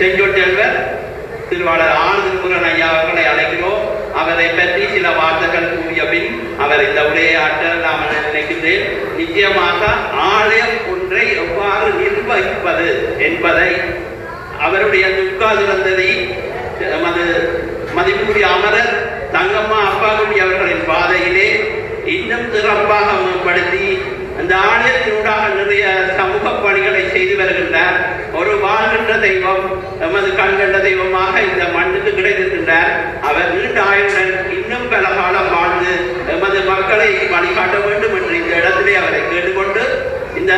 செஞ்சொல் திருவாளர் ஆனந்த முருகன் ஐயா அவர்களை அழைக்கிறோம். அவரை பற்றி சில வார்த்தைகள் கூறிய பின் அவர் இந்த உரையாற்ற நாம் நினைக்கின்றேன்? நிச்சயமாக ஆலயம் ஒன்றை எவ்வாறு நிர்வகிப்பது என்பதை அவருடைய துர்காதுரந்ததை நமது மதிப்புக்குரிய அமரர் தங்கம்மா அப்பாக்குடி அவர்களின் பாதையிலே இன்னும் சிறப்பாக மேம்படுத்தி அந்த ஆலயத்தினூடாக நிறைய சமூக பணிகளை செய்து வருகின்றார். ஒரு வாழ்கின்ற தெய்வம் எமது கண்கின்ற தெய்வமாக இந்த மண்ணுக்கு கிடைத்திருக்கின்றார். அவர் நீண்ட ஆயுடன் இன்னும் பல காலம் வாழ்ந்து எமது மக்களை வழிகாட்ட வேண்டும் என்று இந்த இடத்திலே அவரை கேட்டுக்கொண்டு இந்த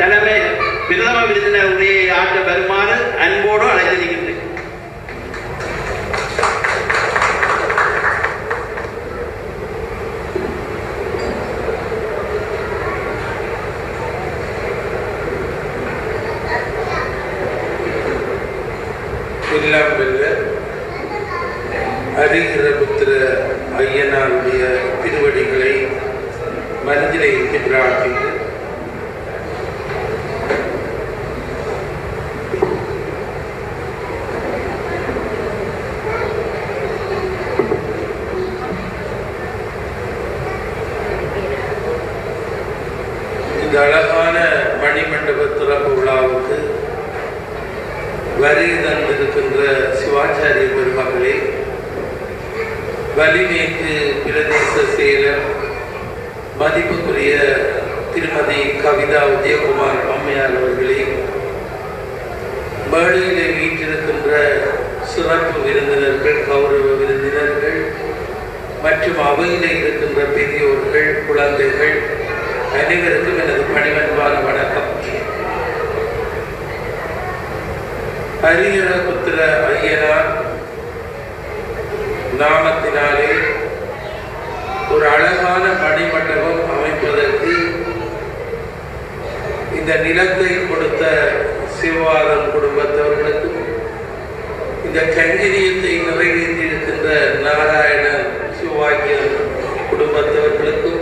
தலைமை பிரதம விருந்தினர் உரையை ஆற்ற வருமாறு அன்போடு அழைத்திருக்கின்றேன் எல்லாம் வெல்ல ஹரிஹரபுத்திர ஐயனாருடைய திருவடிகளை மனதிலே இட்டு பிரார்த்தித்து இந்த அழகான மணிமண்டப திறப்பு விழாவுக்கு வரி தந்திருக்கின்ற சிவாச்சாரிய பெருமகளே வலிமேற்கு பிரதேச செயலர் மதிப்புக்குரிய திருமதி கவிதா உதயகுமார் அம்மையார் அவர்களே மேடையிலே வீற்றிருக்கின்ற சிறப்பு விருந்தினர்கள் கௌரவ விருந்தினர்கள் மற்றும் அவையிலே இருக்கின்ற பெரியோர்கள் குழந்தைகள் அனைவருக்கும் எனது பணிவன்பான வணக்கம் ஹரிஹரபுத்திர ஐயனார் நாமத்தினாலே ஒரு அழகான பணிமண்டபம் அமைப்பதற்கு இந்த நிலத்தை கொடுத்த சிவாதம் குடும்பத்தவர்களுக்கும் இந்த கங்கிரியத்தை நிறைவேற்றியிருக்கின்ற நாராயண சிவாக்கியன் குடும்பத்தவர்களுக்கும்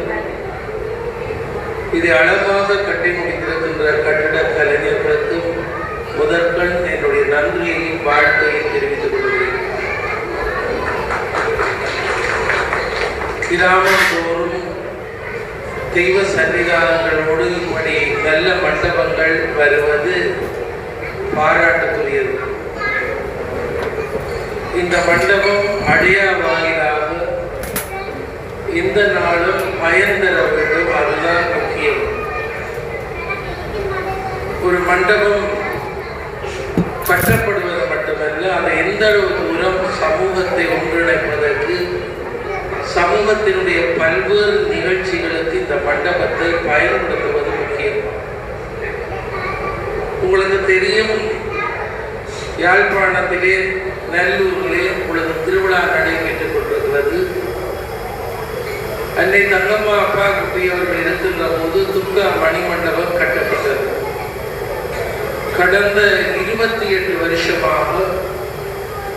இப்படி அழகாக கட்டி முடித்திருக்கின்ற கட்டிட கலைஞர்களுக்கும் முதற்கண் என்னுடைய நன்றியையும் வாழ்த்தையும் தெரிவித்துக் கொள்கிறேன். கிராமம் தோறும் தெய்வ சன்னிதானங்களோடு இப்படி நல்ல மண்டபங்கள் வருவது பாராட்டுக்குரியது. இந்த மண்டபம் அடியா எந்த இந்த நாளும் பயன் தர வேண்டும் அதுதான் முக்கியம். ஒரு மண்டபம் கட்டப்படுவது மட்டுமல்ல அது எந்த அளவு தூரம் சமூகத்தை ஒன்றிணைப்பதற்கு சமூகத்தினுடைய பல்வேறு நிகழ்ச்சிகளுக்கு இந்த மண்டபத்தை பயன்படுத்துவது முக்கியம். உங்களுக்கு தெரியும் யாழ்ப்பாணத்திலே நல்லூரிலே உங்களுக்கு திருவிழா நடைபெற்றுக் கொண்டிருக்கிறது. அன்னை தங்கம்மா அப்பா குட்டி அவர்கள் இருக்கின்ற போது துர்கா மணிமண்டபம் கட்டப்பட்டது. கடந்த இருபத்தி எட்டு வருஷமாக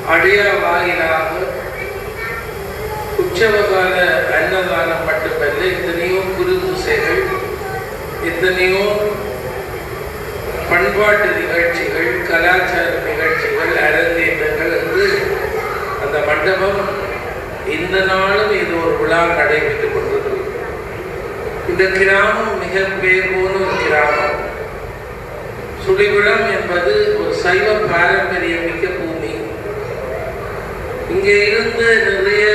அடையா வாயிலாக உற்சவகால அன்னதானம் மட்டுமல்ல எத்தனையோ குரு எத்தனையோ பண்பாட்டு நிகழ்ச்சிகள் கலாச்சார நிகழ்ச்சிகள் அரங்கேற்றங்கள் என்று அந்த மண்டபம் இந்த நாளும் இது ஒரு விழா நடைபெற்றுக் கொண்டது இந்த கிராமம் மிக பேர் போன ஒரு கிராமம். சுழிகுளம் என்பது ஒரு சைவ பாரம்பரியம் மிக்க பூமி. இங்கே இருந்து நிறைய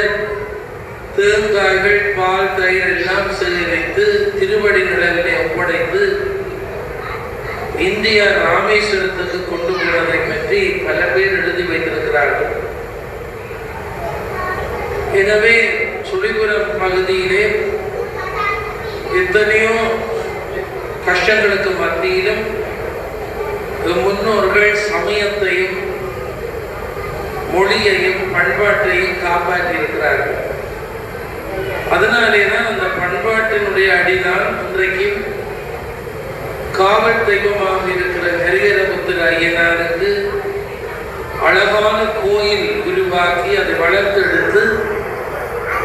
தேங்காய்கள் பால் தயிர் எல்லாம் சேகரித்து திருவடி நிலங்களை ஒப்படைத்து இந்தியா ராமேஸ்வரத்துக்கு கொண்டு போனதை பற்றி பல பேர் எழுதி வைத்திருக்கிறார்கள். எனவே சுழிபுரம் பகுதியிலே எத்தனையோ கஷ்டங்களுக்கு மத்தியிலும் முன்னோர்கள் சமயத்தையும் மொழியையும் பண்பாட்டையும் காப்பாற்றி இருக்கிறார்கள் அதனாலே தான் அந்த பண்பாட்டினுடைய அடிதான் இன்றைக்கு காவல் தெய்வமாக இருக்கிற ஹரிஹரபுத்திர ஐயனாருக்கு அழகான கோயில் உருவாக்கி அதை வளர்த்தெடுத்து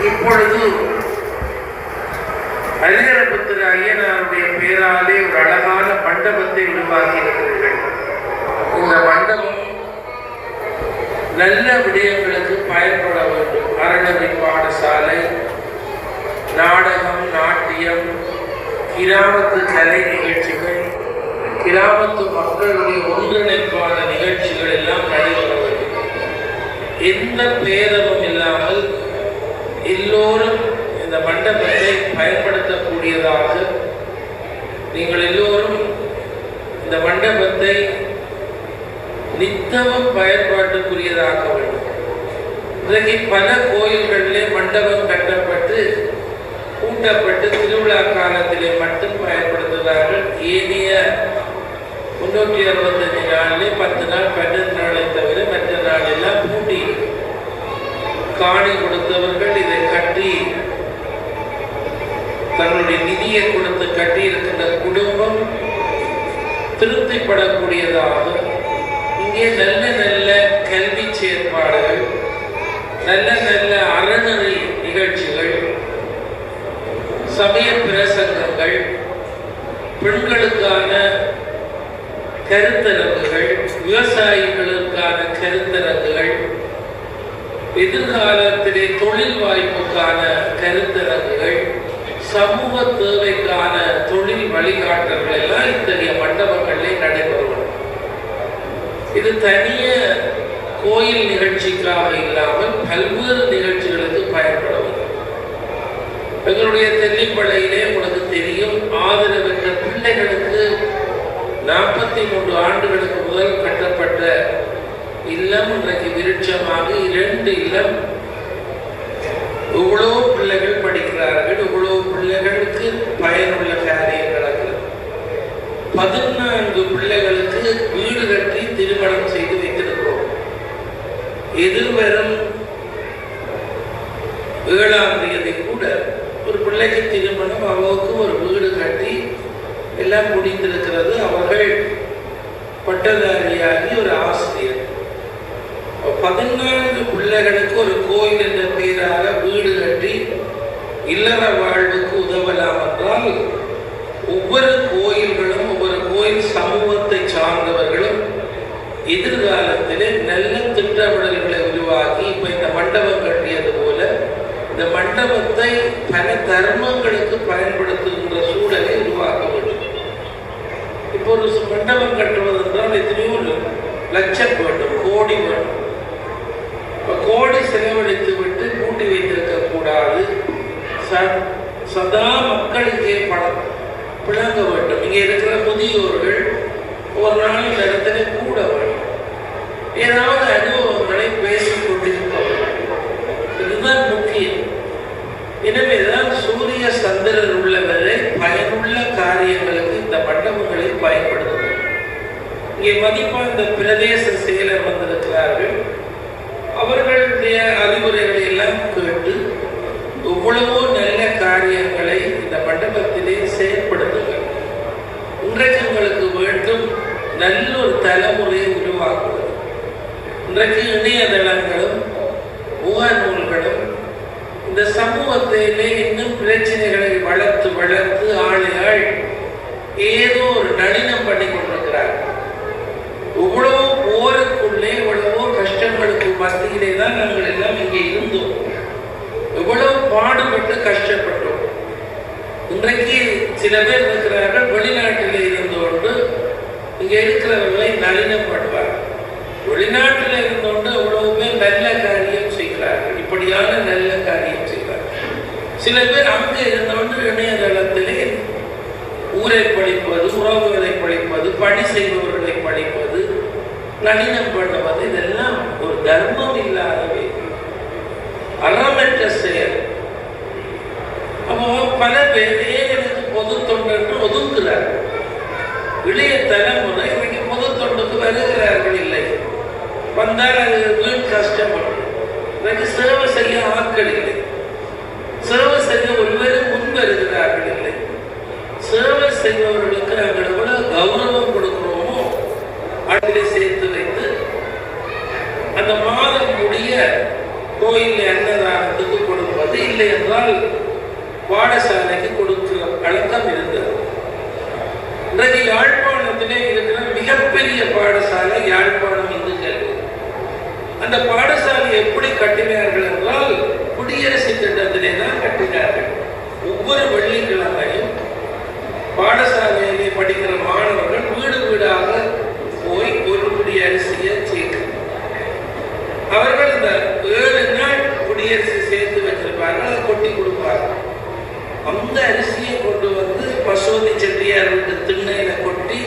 இப்பொழுது ஹரிஹரபுத்திர ஐயனாருடைய பேராலே ஒரு அழகான மண்டபத்தை உருவாக்கி இருக்கிறீர்கள் இந்த மண்டபம் நல்ல விடயங்களுக்கு பயன்பட வேண்டும். அரணவி பாடசாலை நாடகம் நாட்டியம் கிராமத்து கலை நிகழ்ச்சிகள் கிராமத்து மக்களுடைய ஒன்றிணைப்பான நிகழ்ச்சிகள் எல்லாம் நடைபெற வேண்டும். எந்த பேரமும் இல்லாமல் எல்லோரும் இந்த மண்டபத்தை பயன்படுத்தக்கூடியதாக நீங்கள் எல்லோரும் இந்த மண்டபத்தை நித்தமும் பயன்பாட்டுக்குரியதாக வேண்டும். இன்றைக்கு பல கோயில்களிலே மண்டபம் கட்டப்பட்டு கூட்டப்பட்டு திருவிழா காலத்திலே மட்டும் பயன்படுத்துகிறார்கள். ஏனைய முன்னூற்றி அறுபத்தஞ்சு நாளிலே பத்து நாள் பன்னெண்டு நாளை தவிர மற்ற நாளெல்லாம் பூட்டி காணி கொடுத்தவர்கள் கட்டி தன்னுடைய நிதியை கொடுத்து கட்டியிருக்கின்ற குடும்பம் திருப்திப்படக்கூடியதாக இங்கே நல்ல நல்ல கல்வி செயற்பாடுகள் நல்ல நல்ல அறநிலை நிகழ்ச்சிகள் சமய பிரசங்கங்கள் பெண்களுக்கான கருத்தரங்குகள் விவசாயிகளுக்கான கருத்தரங்குகள் எதிர்காலத்திலே தொழில் வாய்ப்புக்கான கருத்தரங்குகள் சமூக தேவைக்கான தொழில் வழிகாட்டல்கள் எல்லாம் இத்தகைய மண்டபங்களிலே நடைபெறும். இது தனிய கோயில் நிகழ்ச்சிக்காக இல்லாமல் பல்வேறு நிகழ்ச்சிகளுக்கு பயன்படுவது எங்களுடைய தெல்லிப்படையிலே உங்களுக்கு தெரியும் ஆதரவற்ற பிள்ளைகளுக்கு நாற்பத்தி மூன்று ஆண்டுகளுக்கு முதல் கட்டப்பட்ட இல்லம் இன்றைக்கு விருட்சமாக இரண்டு இல்லம். இவ்வளோ பிள்ளைகள் படிக்கிறார்கள் இவ்வளோ பிள்ளைகளுக்கு பயனுள்ள காரியம் நடக்கிறது. பதினான்கு பிள்ளைகளுக்கு வீடு கட்டி திருமணம் செய்து வைத்திருக்கிறோம். எதிர்வரும் ஏழாம் தேதி கூட ஒரு பிள்ளைக்கு திருமணம் அவருக்கு ஒரு வீடு கட்டி எல்லாம் முடிந்திருக்கிறது. அவர்கள் பட்டதாரியாகி ஒரு ஆசிரியர் பதினான்கு பிள்ளைகளுக்கு ஒரு கோயில் என்ற பெயராக வீடு கட்டி இல்லற வாழ்வுக்கு உதவலாம் என்றால் ஒவ்வொரு கோயில்களும் ஒவ்வொரு கோயில் சமூகத்தை சார்ந்தவர்களும் எதிர்காலத்திலே நல்ல திட்டமிடல்களை உருவாக்கி இப்ப இந்த மண்டபம் கட்டியது போல இந்த மண்டபத்தை பல தர்மங்களுக்கு பயன்படுத்துகின்ற சூழலை உருவாக்க வேண்டும். இப்போ ஒரு மண்டபம் கட்டுவது என்றால் எத்தனையோ லட்சம் வேண்டும் கோடி வேண்டும் செலவழித்து விட்டு கூட்டி வைத்திருக்க கூடாது. சதா மக்களுக்கே பணம் விளங்க வேண்டும். இங்கே இருக்கிற முதியோர்கள் ஒரு நாள் இந்த இடத்துல கூட வேண்டும் ஏதாவது அனுபவங்களை பேசிக் கொண்டிருக்க இதுதான் முக்கியம். எனவேதான் சூரிய சந்திரன் உள்ளவரை பயனுள்ள காரியங்களுக்கு இந்த மண்டபங்களை பயன்படுத்துகிறது இங்கே மதிப்பாக இந்த பிரதேச செயலர் வந்திருக்கிறார்கள். அவர்களுடைய அறிவுரைகளை எல்லாம் கேட்டு எவ்வளவோ நல்ல காரியங்களை இந்த மண்டபத்திலே செயற்படுத்துங்கள் இன்றைக்கு உங்களுக்கு வேண்டும் நல்ல ஒரு தலைமுறையை உருவாக்குவது. இன்றைக்கு இணையதளங்களும் முகநூல்களும் இந்த சமூகத்திலே இன்னும் பிரச்சனைகளை வளர்த்து வளர்த்து ஆளுகள் ஏதோ ஒரு நளினம் பண்ணி கொண்டிருக்கிறார்கள். இவ்வளவு போருக்கு மத்தியிலே தான் நாங்கள் எல்லாம் இங்கே இருந்தோம். எவ்வளவு பாடுபட்டு கஷ்டப்பட்டோம். இன்றைக்கு சில பேர் இருக்கிறார்கள் வெளிநாட்டில் இருந்தோண்டு இங்கே இருக்கிறவர்களை நளினப்படுவார். வெளிநாட்டில் இருந்தோண்டு எவ்வளவு பேர் நல்ல காரியம் செய்கிறார்கள் இப்படியான நல்ல காரியம் செய்கிறார்கள் சில பேர் அங்கே இருந்தோண்டு இணையதளத்திலே ஊரை படிப்பது உறவுகளை படிப்பது பணி செய்பவர்கள் நளினம் பண்ணுவது இதெல்லாம் ஒரு தர்மம் இல்லாதவை அறமற்ற செயல். அப்போ பல பேர் பொது தொண்டர்கள் ஒதுங்குகிறார்கள் இளைய தலைமுறை இன்னைக்கு பொது தொண்டுக்கு வருகிறார்கள் இல்லை. வந்தால் அது வீண் கஷ்டப்படும். எனக்கு சேவை செய்ய ஆட்கள் இல்லை. சேவை செய்ய ஒருவரும் முன் வருகிறார்கள் இல்லை. சேவை செய்பவர்களுக்கு நாங்கள் எவ்வளவு கௌரவம் கொடுக்கிறோமோ அதிலே செய்ய கோயிலில் அன்னதானத்துக்கு கொடுப்பது இல்லை என்றால் பாடசாலைக்கு கொடுக்கிற பழக்கம் இருந்தது. இன்றைக்கு யாழ்ப்பாணத்திலே இருக்கிற மிகப்பெரிய பாடசாலை யாழ்ப்பாணம் இந்து கல்வி அந்த அந்த பாடசாலை எப்படி கட்டினார்கள் என்றால் குடியரசு திட்டத்திலே தான் கட்டினார்கள். ஒவ்வொரு வெள்ளிக்கிழமையும் பாடசாலையிலே படிக்கிற மாணவர்கள் வீடு வீடாக போய் ஒரு குடி அரிசியை சேர்க்கணும் அவர்கள் இந்த ஏழு நாள் குடியரசு சேர்த்து வச்சிருப்பாங்க அதை கொட்டி கொடுப்பார்கள் அந்த அரிசியை கொண்டு வந்து பசுவதி செட்டியார் வீட்டு திண்ணையில கொட்டி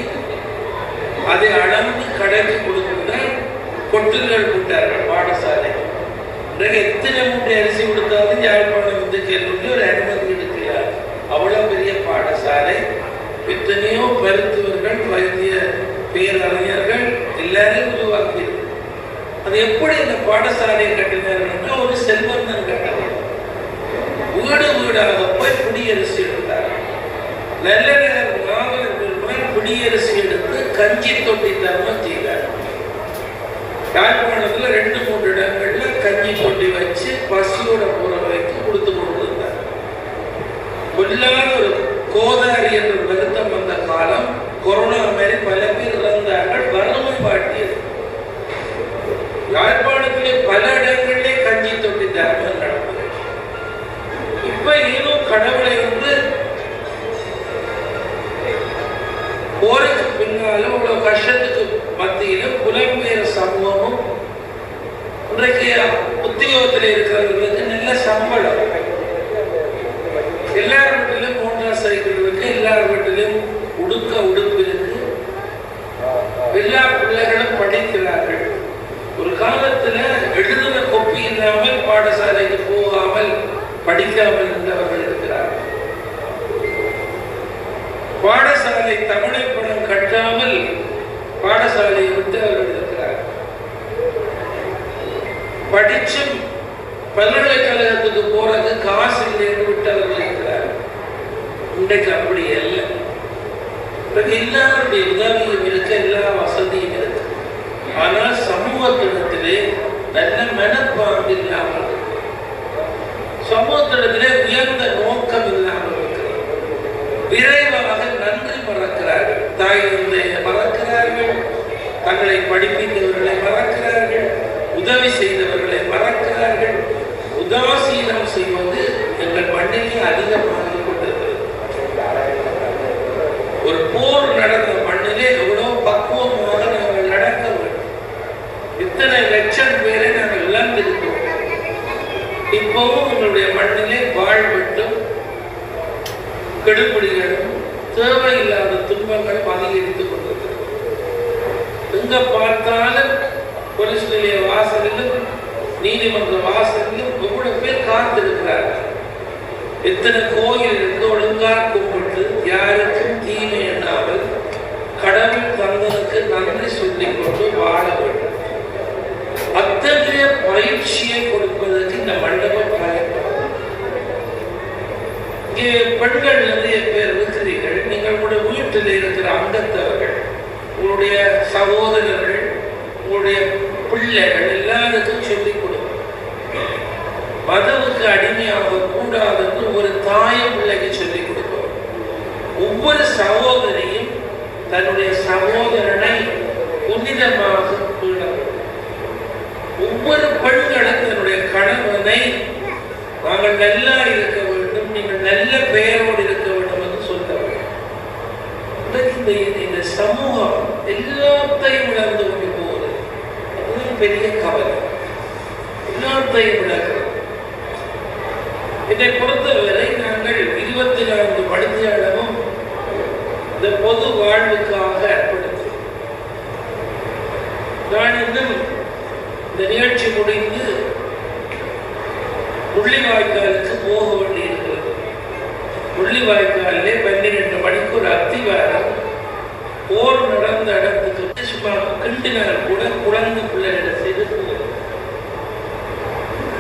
அதை அளந்து கடைக்கு கொடுத்துதான் கொட்டுகள் விட்டார்கள் பாடசாலை. பிறகு எத்தனை மூட்டை அரிசி கொடுத்தாலும் யாழ்ப்பாணம் வந்து கேள்வி ஒரு அனுமதி எடுக்கிறார். அவ்வளவு பெரிய பாடசாலை. எத்தனையோ மருத்துவர்கள் வைத்திய பேரறிஞர்கள் எல்லாரையும் உருவாக்கியிருக்கிறார் அது எப்படி இந்த பாடசாலையை கட்டினார்கள்னா ஒரு செல்வந்தன் கட்டணும் வீடு வீடாக போய் குடியரசு எடுத்தார் நல்ல நேரம் நாவலர் போய் குடியரசு எடுத்து கஞ்சி தொட்டி தர்மம் செய்தார் யாழ்ப்பாணத்தில் ரெண்டு மூன்று இடங்கள்ல கஞ்சி தொட்டி வச்சு பசியோட போற வரைக்கும் கொடுத்து கொண்டிருந்தார். கொல்லாத ஒரு கோதாரி என்ற வருத்தம் வந்த காலம் கொரோனா மாதிரி பல பேர் இறந்தார்கள் வறுமை பாட்டியது யாழ்ப்பாணத்திலே பல இடங்களிலே கஞ்சி தொட்டி தர்மம் நடந்தது இப்ப ஏதோ கடவுளை வந்து போறதுக்கு பின்னாலும் இவ்வளவு கஷ்டத்துக்கு மத்தியிலும் புலம்பெயர் சமூகமும் இன்றைக்கு உத்தியோகத்தில் இருக்கிறவர்களுக்கு நல்ல சம்பளம். எல்லார் வீட்டிலும் மோட்டார் சைக்கிள் இருக்கு எல்லார் வீட்டிலும் உடுக்க உடுப்பு இருக்கு. எல்லா காலத்துல எழுதுன கொப்பி இல்லாமல் பாடசாலைக்கு போகாமல் படிக்காமல் இருந்தவர்கள் இருக்கிறார்கள். பாடசாலை தமிழை பணம் கட்டாமல் பாடசாலையை விட்டு அவர்கள் இருக்கிறார்கள் படிச்சும் பல்கலைக்கழகத்துக்கு போறது காசு இல்லைன்னு விட்டு அவர்கள் இருக்கிறார்கள் இன்றைக்கு அப்படி இல்லை எல்லாருடைய உதவியும் இருக்க எல்லா ஆனால் சமூகத்திடத்திலே நல்ல மனப்பாம்பு இல்லாமல் சமூகத்திடத்திலே உயர்ந்த நோக்கம் இல்லாமல் விரைவாக நன்றி மறக்கிறார்கள். தாய் தந்தையை மறக்கிறார்கள். தங்களை படிப்பித்தவர்களை மறக்கிறார்கள். உதவி செய்தவர்களை மறக்கிறார்கள். உதாசீனம் செய்வது எங்கள் மண்ணிலே அதிகமாக கொண்டது ஒரு போர் நடந்த மண்ணிலே எவ்வளவு பக்குவமாக நாங்கள் நடக்க வேண்டும் இத்தனை லட்சம் பேரை நாங்கள் இழந்திருக்கோம் இப்பவும் உங்களுடைய மண்ணிலே வாழ்விட்டும் கெடுபிடிகளும் தேவையில்லாத துன்பங்களும் அதிகரித்துக் கொண்டிருக்கிறது. எங்க பார்த்தாலும் போலீஸ் நிலைய வாசலிலும் நீதிமன்ற வாசலிலும் எவ்வளவு பேர் காத்திருக்கிறார்கள். எத்தனை கோயில் இருந்து ஒழுங்கா கும்பிட்டு யாருக்கும் தீமை எண்ணாமல் கடவுள் தந்தனுக்கு நன்றி சொல்லிக் கொண்டு வாழ வேண்டும். அத்தகைய பயிற்சியை கொடுப்பதற்கு இந்த மண்டபம் இங்கே பெண்கள் நிறைய பேர் இருக்கிறீர்கள். நீங்கள் உங்களுடைய வீட்டில் இருக்கிற அங்கத்தவர்கள் உங்களுடைய சகோதரர்கள் உங்களுடைய பிள்ளைகள் எல்லாருக்கும் சொல்லிக் கொடுங்க. மதவுக்கு அடிமையாக கூடாதுன்னு ஒரு தாய பிள்ளைக்கு சொல்லிக் கொடுப்போம் ஒவ்வொரு சகோதரியும் தன்னுடைய சகோதரனை புனிதமாக ஒவ்வொரு பெண்களும் தன்னுடைய கணவனை நாங்கள் நல்லா இருக்க வேண்டும் நீங்கள் நல்ல பெயரோடு இருக்க வேண்டும் என்று சொல்றவர் இந்த இந்த சமூகம் எல்லாத்தையும் உணர்ந்து கொண்டு போகுது அதுதான் பெரிய கவலை. எல்லாத்தையும் இழக்கிறது இதை பொறுத்தவரை நாங்கள் இருபத்தி நான்கு மணித்தியாலமும் இந்த பொது வாழ்வுக்காக அர்ப்பணித்தோம் நான் இன்னும் இந்த நிகழ்ச்சி முடிந்து முள்ளிவாய்க்காலுக்கு போக வேண்டியிருக்கிறது முள்ளிவாய்க்காலிலே பன்னிரெண்டு மணிக்கு ஒரு அத்திவாரம். போர் நடந்த இடத்துக்கு சும்மா கிண்டினால் கூட குழந்தை பிள்ளைகளை செய்து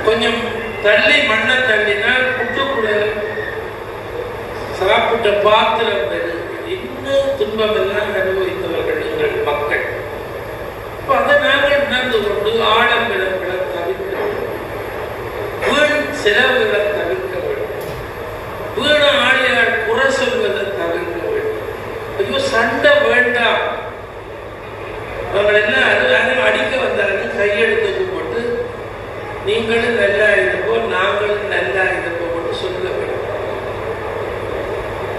கொஞ்சம் தள்ளி மண்ணை தள்ளினால் புட்டுக்குள்ள சாப்பிட்ட பாத்திரம் இன்னும் துன்பம் எல்லாம் அனுபவித்தவர்கள் எங்கள் மக்கள். அதை நாங்கள் உணர்ந்து கொண்டு ஆடம்பிடங்களை தவிர்க்க வேண்டும் வீண் செலவுகளை தவிர்க்க வேண்டும் வீண ஆளியால் குறை சொல்வதை தவிர்க்க வேண்டும் ஐயோ சண்டை வேண்டாம். அவங்க எல்லாம் அது அடிக்க வந்தாங்க கையெழுத்துக்கு போட்டு நீங்களும் நல்லா இருப்போம் நாங்களும் நல்லா இருப்போம்னு சொல்ல வேண்டும்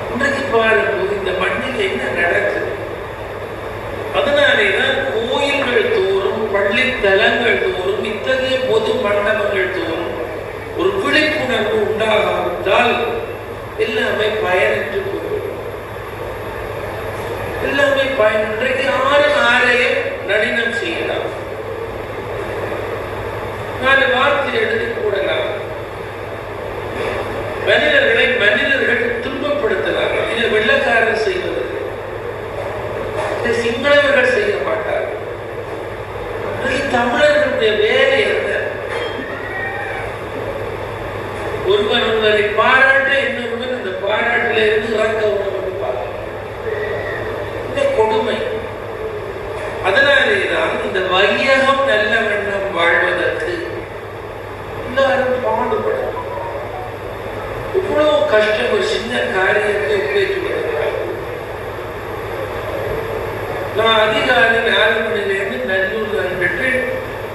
இன்றைக்கு பாரும்போது இந்த மண்ணில் என்ன நடக்குது? அதனாலே தான் கோயில்கள் தோறும் பள்ளித்தலங்கள் தோறும் இத்தகைய பொது மண்டபங்கள் தோறும் ஒரு விழிப்புணர்வு உண்டாகாவிட்டால் எல்லாமே பயனற்று போய்விடும் எல்லாமே பயன் இன்றைக்கு யாரும் ஆரையும் நளினம் செய்யலாம். நாலு வார்த்தை எழுதி கூடலாம் மனிதர்களை மனிதர்கள் துன்பப்படுத்தலாம். இது வெள்ளக்காரர் செய்வது. இதை சிங்களவர்கள் செய்ய மாட்டார்கள் தமிழர்களுடைய வேலை என்ன ஒருவர் ஒருவரை பாராட்ட இன்னொருவன் இந்த பாராட்டிலே இருந்து இறக்க உணவு இந்த கொடுமை. அதனாலேதான் இந்த வையகம் நல்ல வண்ணம் வாழ்வதற்கு எல்லாரும் பாடுபடும் இவ்வளவு கஷ்டம் ஒரு சின்ன காரியத்தை ஒப்பேற்று வருகிறார் நான் அதிகாலை நாலு மணிலேருந்து நல்லூர் தான் பெற்று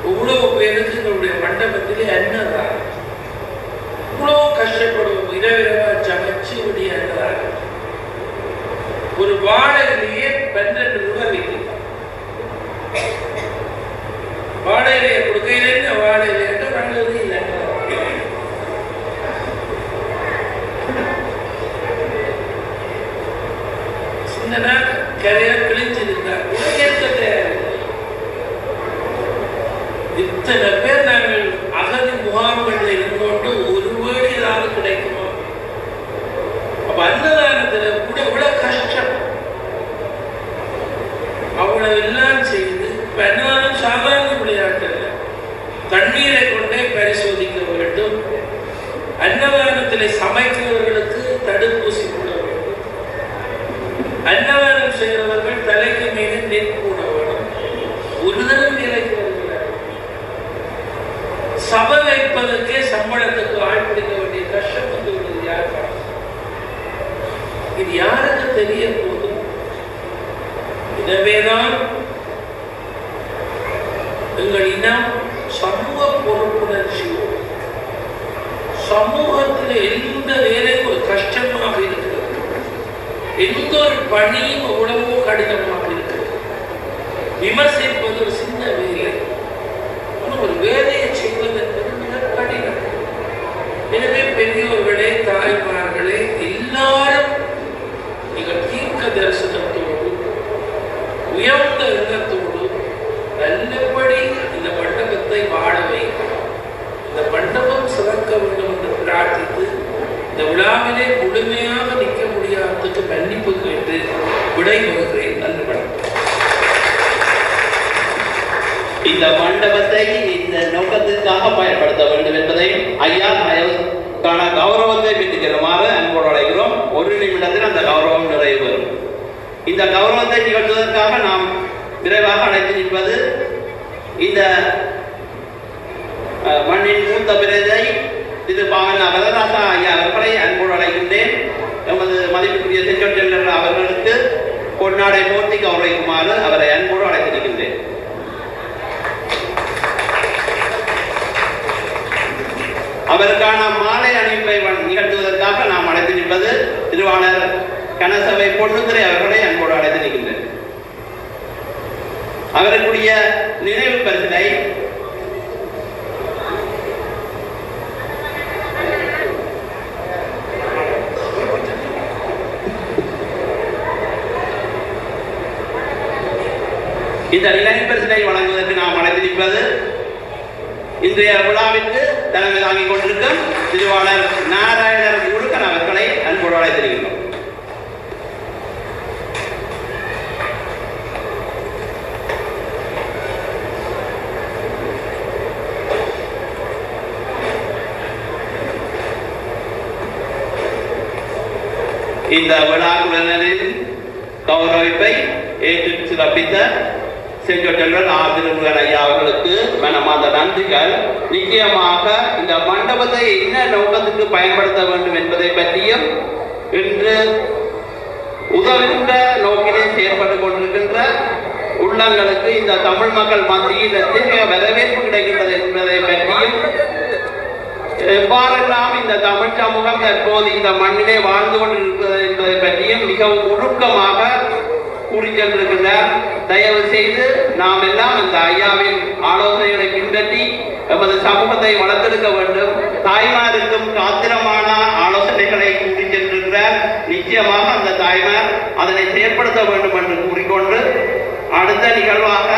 இவ்வளவு பேருக்கு எங்களுடைய மண்டபத்திலே அன்னதான் இவ்வளவு கஷ்டப்படுவோம். இரவிரவா சமைச்சு விடிய ஒரு வாழையிலேயே பன்னெண்டு ரூபாய் விற்கும் வாழையிலேயே கொடுக்கையிலேருந்து வாழையிலே வாழவே இல்லை? சின்னதா கரையா கிழிச்சிருந்தா உலகத்தை தேவையில்லை. இத்தனை பேர் நாங்கள் அகதி முகாம்களில் இருந்தோண்டு ஒரு வீடு ஏதாவது கிடைக்குமா? அப்ப அன்னதானத்துல கூட இவ்வளவு கஷ்டம் எல்லாம் செய்து இப்ப அன்னதானம் சாதாரண விளையாட்டு தண்ணீரை கொண்டே பரிசோதிக்க வேண்டும். அன்னதானத்திலே சமைக்கிறவர்களுக்கு தடுப்பூசி போட வேண்டும். அன்னதானம் செய்கிறவர்கள் தலைக்கு மீது நெல் போட வேண்டும். உறுதலும் தரம் நிலைக்கு வருகிறார் சபை வைப்பதற்கே சம்பளம் எங்கள் சமூக பொறுப்புணர்ச்சியோடு சமூகத்தில் எந்த வேலையும் ஒரு கஷ்டமாக இருக்கிறது எந்த ஒரு பணியும் எவ்வளவோ கடினமாக இருக்கிறது விமர்சிப்பது ஒரு சின்ன வேலை. ஒரு வேலையை செய்வது என்பது மிக கடினம். எனவே பெரியோர்களே தாய்மார்களே எல்லாரும் நீங்கள் தீர்க்க தரிசனத்தோடு உயர்ந்த எண்ணத்தோடு நல்ல மண்டபத்தை வாழ வைக்கணும். இந்த மண்டபம் சிறக்க வேண்டும் என்று பிரார்த்தித்து இந்த விழாவிலே முழுமையாக நிற்க முடியாததுக்கு மன்னிப்பு கேட்டு விடைபெறுகிறேன் நன்றி வணக்கம். இந்த மண்டபத்தை இந்த நோக்கத்திற்காக பயன்படுத்த வேண்டும் என்பதை ஐயா தயவுக்கான கௌரவத்தை பெற்றுக்கிறமாறு அன்போடு அழைக்கிறோம். ஒரு நிமிடத்தில் அந்த கௌரவம் நிறைவு பெறும் இந்த கௌரவத்தை நிகழ்த்துவதற்காக நாம் விரைவாக அழைத்து நிற்பது இந்த மண்ணின் மூத்த பிரதை இது பாவன வரதராசா ஐயா அவர்களை அன்போடு அழைக்கின்றேன். எமது மதிப்புக்குரிய செஞ்சொற்றர் அவர்களுக்கு பொன்னாடை போர்த்தி கௌரவிக்குமாறு அவரை அன்போடு அழைத்திருக்கின்றேன். அவருக்கான மாலை அணிப்பை நிகழ்த்துவதற்காக நாம் அழைத்து நிற்பது திருவாளர் கனசபை பொன்னுத்துறை அவர்களை அன்போடு அழைத்து நிற்கின்றேன் அவருக்குரிய நினைவு பரிசினை இந்த நினைவு வழங்குவதற்கு நாம் அழைத்து இன்றைய விழாவிற்கு தலைமை தாங்கிக் கொண்டிருக்கும் திருவாளர் நாராயணர் முழுக்கன் அவர்களை அன்போடு அழைத்திருக்கின்றோம் இந்த விழாக்குழுவினரின் கௌரவிப்பை ஏற்று சிறப்பித்த செங்கோட்டல்வர் ஆதிரங்கள் ஐயா அவர்களுக்கு மனமார்ந்த நன்றிகள். நிச்சயமாக இந்த மண்டபத்தை என்ன நோக்கத்துக்கு பயன்படுத்த வேண்டும் என்பதை பற்றியும் இன்று உதவுகின்ற நோக்கிலே செயற்பட்டு கொண்டிருக்கின்ற உள்ளங்களுக்கு இந்த தமிழ் மக்கள் மத்தியில் எத்தகைய வரவேற்பு கிடைக்கின்றது என்பதை பற்றியும் எவ்வாறெல்லாம் இந்த தமிழ் சமூகம் தற்போது இந்த மண்ணிலே வாழ்ந்து கொண்டிருக்கிறது என்பதை பற்றியும் மிகவும் ஒழுக்கமாக கூறி தயவு செய்து நாம் எல்லாம் இந்த ஐயாவின் ஆலோசனைகளை பின்பற்றி எமது சமூகத்தை வளர்த்தெடுக்க வேண்டும். தாய்மாருக்கும் காத்திரமான ஆலோசனைகளை கூறி சென்றிருக்கிறார் நிச்சயமாக அந்த தாய்மார் அதனை செயற்படுத்த வேண்டும் என்று கூறிக்கொண்டு அடுத்த நிகழ்வாக